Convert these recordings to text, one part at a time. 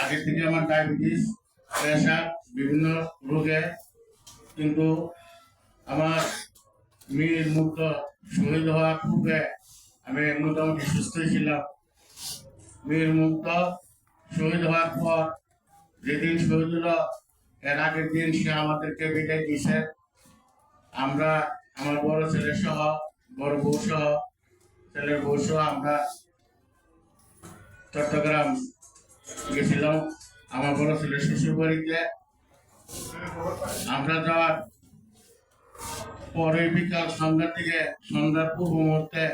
আগে থেকে আমার ডায়াবেটিস প্রেশার বিভিন্ন রোগে কিন্তু আমার মেয়ের মুক্ত শহীদ হওয়ার পূর্বে আমি মোটামুটি সুস্থই ছিলাম। মেয়ের মুক্ত শহীদ হওয়ার পর যেদিন শহীদ হলো, এর আগের দিন সে আমাদেরকে বিদায় দিয়েছে। আমরা, আমার বড় ছেলে সহ, বড় বউ সহ, ছেলের বউ সহ আমরা চট্টগ্রাম গেছিলাম আমার বড় ছেলে শ্বশুর বাড়িতে। আমরা যাওয়ার পরে বিকাল সন্ধ্যার দিকে সন্ধ্যার পূর্ব মুহূর্তে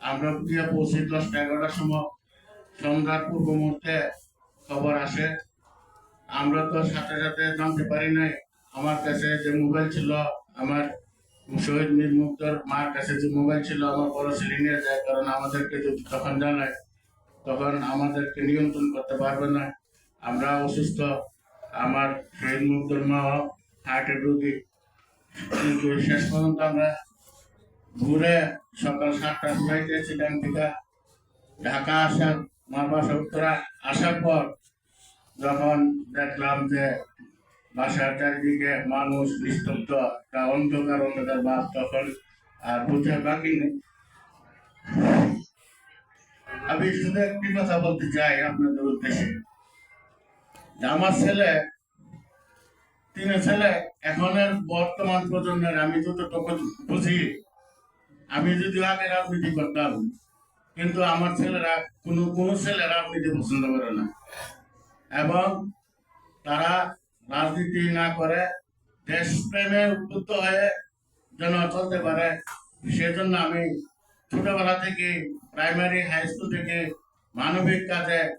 আমরা গিয়ে পৌঁছি দশটা এগারোটার সময়। সন্ধ্যার পূর্ব মুহূর্তে খবর আসে। আমরা তো সাথে সাথে জানতে পারি নাই। আমার কাছে যে মোবাইল ছিল, আমার শহীদ মীর মুক্তর মার কাছে যে মোবাইল ছিল, আমার বড় ছেলে নিয়ে যায়, কারণ আমাদেরকে যদি তখন জানায় তখন আমাদেরকে নিয়ন্ত্রণ করতে পারবে না। আমরা অসুস্থ। আমার শহীদ মুক্তর মা হার্টের রোগী। কিন্তু শেষ পর্যন্ত আমরা ঘুরে সকাল সাতটার ফ্লাইটে চিটাং থেকে ঢাকা আসার, আমার বাসা উত্তরা আসার পর যখন দেখলাম যে বাসার চারিদিকে মানুষ নিস্তব্ধ, একটা অন্ধকার অন্ধকার ভাব তখন আর বুঝে বাকি নেই। আমি শুধু একটি কথা বলতে চাই আপনাদের উদ্দেশ্যে। আমার ছেলে তিন ছেলে, এখনের বর্তমান প্রজন্মের আমি যতটুকু বুঝি, আমি যদি আগে রাজনীতি করতাম, কিন্তু আমার ছেলেরা কোনো কোনো ছেলে রাজনীতি পছন্দ করে না। এবং তারা রাজনীতি না করে দেশপ্রেমে উদ্বুদ্ধ হয়ে যেন চলতে পারে, সেজন্য আমি ছোটবেলা থেকে প্রাইমারি হাই স্কুল থেকে মানবিক কাজে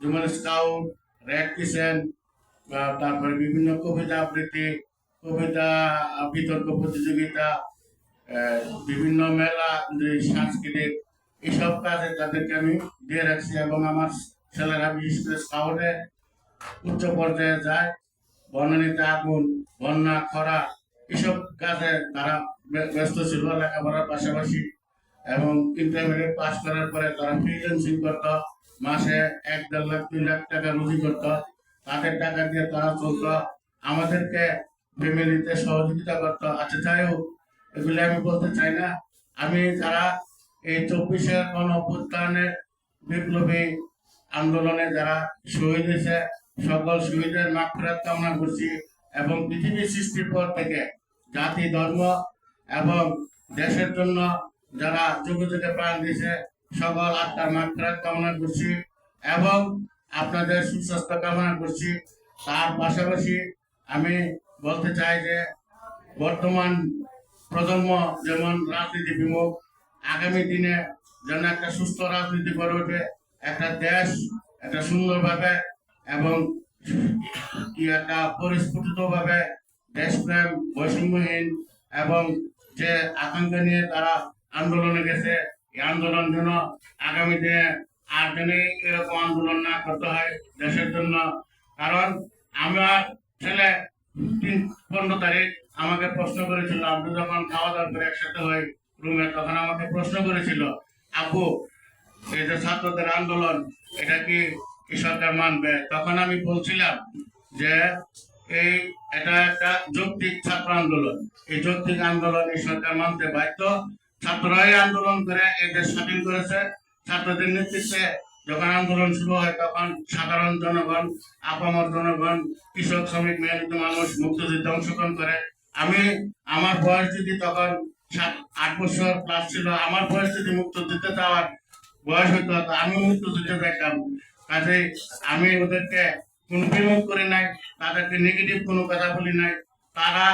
যেমন স্কাউট রেড কিচেন বা তারপরে বিভিন্ন কবিতা আবৃত্তি, কবিতা, বিতর্ক প্রতিযোগিতা বিভিন্ন মেলা সাংস্কৃতিক এইসব কাজে তাদেরকে আমি দিয়ে রাখছি এবং আমার ছেলেরা বিশেষ করে স্কাউটে উচ্চ পর্যায়ে যায়। বনানীতে আগুন, বন্যা, খরা, এসব কাজে তারা ব্য- ব্যস্ত ছিল, লেখাপড়ার পাশাপাশি এবং ইন্টারমিডিয়েট পাস করার পরে তারা ফ্রিল্যান্সিং করতো, মাসে এক, দেড় লাখ, দুই লাখ টাকা রুজি করতো। তাদের টাকা দিয়ে তারা চলতো। আমাদেরকে ফ্যামিলিতে সহযোগিতা করতো। আচ্ছা যাই হোক, এগুলি আমি বলতে চাই না। আমি যারা এই চব্বিশের গণ অভ্যুত্থানের বিপ্লবী আন্দোলনে যারা শহীদ হয়েছে, সকল শহীদের মাগফিরাত কামনা করছি এবং পৃথিবী সৃষ্টির পর থেকে জাতি, ধর্ম এবং দেশের জন্য যারা যুগে যুগে প্রাণ দিয়েছে, সকল আত্মার মাগফিরাত কামনা করছি এবং আপনাদের সুস্বাস্থ্য কামনা করছি। তার পাশাপাশি আমি বলতে চাই যে, বর্তমান প্রজন্ম যেমন রাজনীতি বিমুখ, আগামী দিনে যেন একটা সুস্থ রাজনীতি গড়ে ওঠে, একটা দেশ একটা সুন্দরভাবে এবং একটা পরিস্ফুটিত ভাবে দেশপ্রেম বৈষম্যহীন এবং যে আকাঙ্ক্ষা নিয়ে তারা আন্দোলনে গেছে। এই আন্দোলন যেন আগামী দিনে আর যেন এরকম আন্দোলন না করতে হয় দেশের জন্য। কারণ আমার ছেলে তিন, পনেরো তারিখ আমাকে প্রশ্ন করেছিল, আপনি যখন খাওয়া দাওয়া করে একসাথে হই রুমে তখন আমাকে প্রশ্ন করেছিল আব্বু এই যে ছাত্রদের আন্দোলন, এটা কি সরকার মানবে? তখন আমি বলছিলাম যে, এই, এটা একটা যৌক্তিক ছাত্র আন্দোলন। এই যৌক্তিক আন্দোলন এই সরকার মানতে বাধ্য। ছাত্ররাই আন্দোলন করে এই দেশ স্বাধীন করেছে। ছাত্রদের নেতৃত্বে যখন আন্দোলন শুরু হয়, তখন সাধারণ জনগণ, আপামর জনগণ, কৃষক, শ্রমিক মেহনত মানুষ, মুক্তিযুদ্ধে অংশগ্রহণ করে। আমি আমার বয়স যদি তখন সাত, আট বছর প্লাস ছিল। আমার বয়স যদি মুক্তিযুদ্ধে যাওয়ার বয়স হইতো, তো আমি মুক্তিযুদ্ধে দেখতাম কাজে আমি ওদেরকে কোনো বিমুখ করি নাই, তাদেরকে নেগেটিভ কোনো কথা বলি নাই। তারা